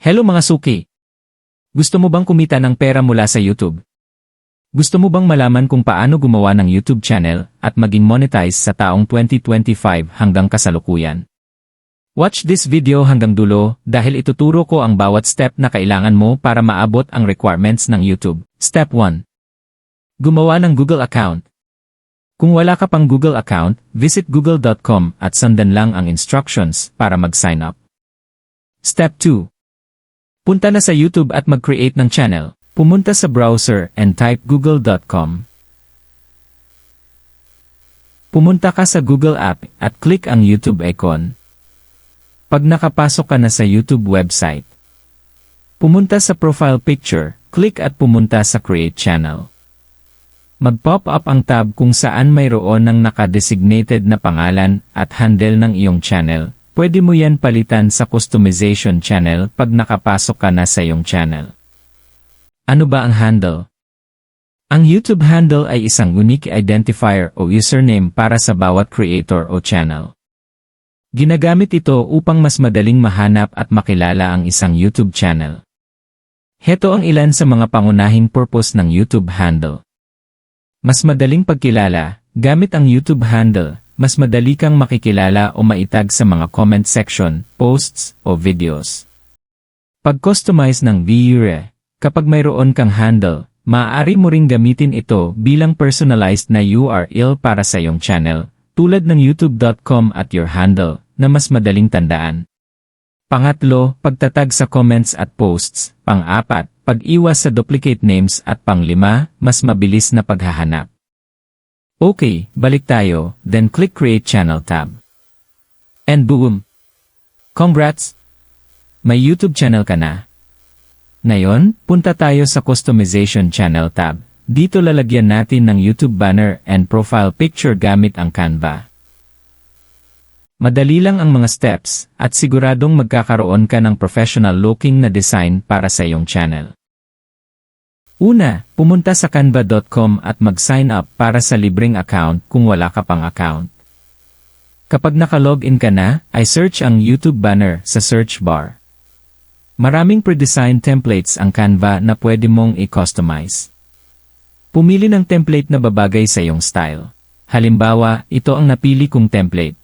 Hello mga suki! Gusto mo bang kumita ng pera mula sa YouTube? Gusto mo bang malaman kung paano gumawa ng YouTube channel at maging monetize sa taong 2025 hanggang kasalukuyan? Watch this video hanggang dulo dahil ituturo ko ang bawat step na kailangan mo para maabot ang requirements ng YouTube. Step 1. Gumawa ng Google account. Kung wala ka pang Google account, visit google.com at sundan lang ang instructions para mag-sign up. Step 2. Punta na sa YouTube at mag-create ng channel. Pumunta sa browser and type google.com. Pumunta ka sa Google app at click ang YouTube icon. Pag nakapasok ka na sa YouTube website, pumunta sa profile picture, click at pumunta sa create channel. Mag-pop up ang tab kung saan mayroon ng nakadesignated na pangalan at handle ng iyong channel. Pwede mo yan palitan sa customization channel pag nakapasok ka na sa iyong channel. Ano ba ang handle? Ang YouTube handle ay isang unique identifier o username para sa bawat creator o channel. Ginagamit ito upang mas madaling mahanap at makilala ang isang YouTube channel. Heto ang ilan sa mga pangunahing purpose ng YouTube handle. Mas madaling pagkilala, gamit ang YouTube handle, mas madali kang makikilala o maitag sa mga comment section, posts, o videos. Pag-customize ng viewer, kapag mayroon kang handle, maaari mo ring gamitin ito bilang personalized na URL para sa iyong channel, tulad ng youtube.com at your handle, na mas madaling tandaan. Pangatlo, pagtatag sa comments at posts. Pang-apat, pag-iwas sa duplicate names at panglima, mas mabilis na paghahanap. Okay, balik tayo, then click Create Channel tab. And boom! Congrats! May YouTube channel ka na. Ngayon, punta tayo sa Customization Channel tab. Dito lalagyan natin ng YouTube banner and profile picture gamit ang Canva. Madali lang ang mga steps at siguradong magkakaroon ka ng professional-looking na design para sa iyong channel. Una, pumunta sa canva.com at mag-sign up para sa libreng account kung wala ka pang account. Kapag naka-login ka na, ay search ang YouTube banner sa search bar. Maraming pre-designed templates ang Canva na pwede mong i-customize. Pumili ng template na babagay sa iyong style. Halimbawa, ito ang napili kong template.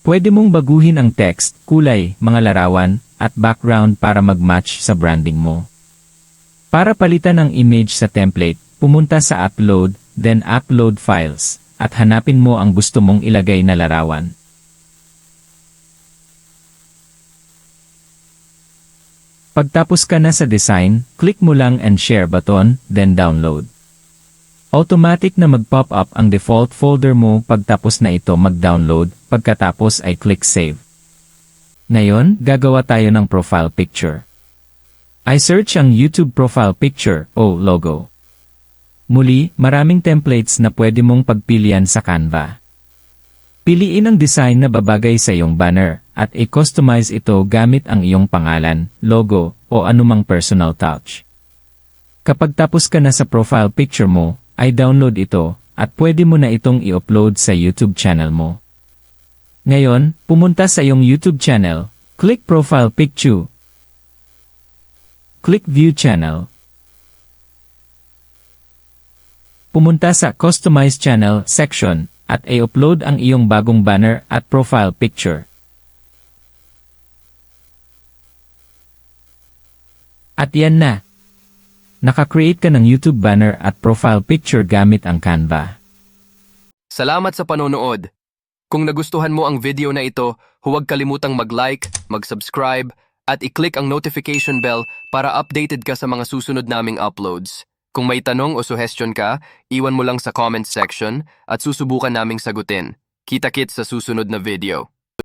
Pwede mong baguhin ang text, kulay, mga larawan, at background para mag-match sa branding mo. Para palitan ang image sa template, pumunta sa Upload, then Upload Files, at hanapin mo ang gusto mong ilagay na larawan. Pagtapos ka na sa design, click mo lang and share button, then download. Automatic na mag-pop up ang default folder mo pagtapos na ito mag-download, pagkatapos ay click Save. Ngayon, gagawa tayo ng profile picture. I search ang YouTube profile picture o logo. Muli, maraming templates na pwede mong pagpilian sa Canva. Piliin ang design na babagay sa iyong banner at i-customize ito gamit ang iyong pangalan, logo, o anumang personal touch. Kapag tapos ka na sa profile picture mo, ay download ito at pwede mo na itong i-upload sa YouTube channel mo. Ngayon, pumunta sa iyong YouTube channel, click Profile Picture, click View Channel, pumunta sa Customize Channel section at i-upload ang iyong bagong banner at profile picture. At yan na. Naka-create ka ng YouTube banner at profile picture gamit ang Canva. Salamat sa panonood. Kung nagustuhan mo ang video na ito, huwag kalimutang mag-like, mag-subscribe, at i-click ang notification bell para updated ka sa mga susunod naming uploads. Kung may tanong o suggestion ka, iwan mo lang sa comment section at susubukan naming sagutin. Kita-kits sa susunod na video.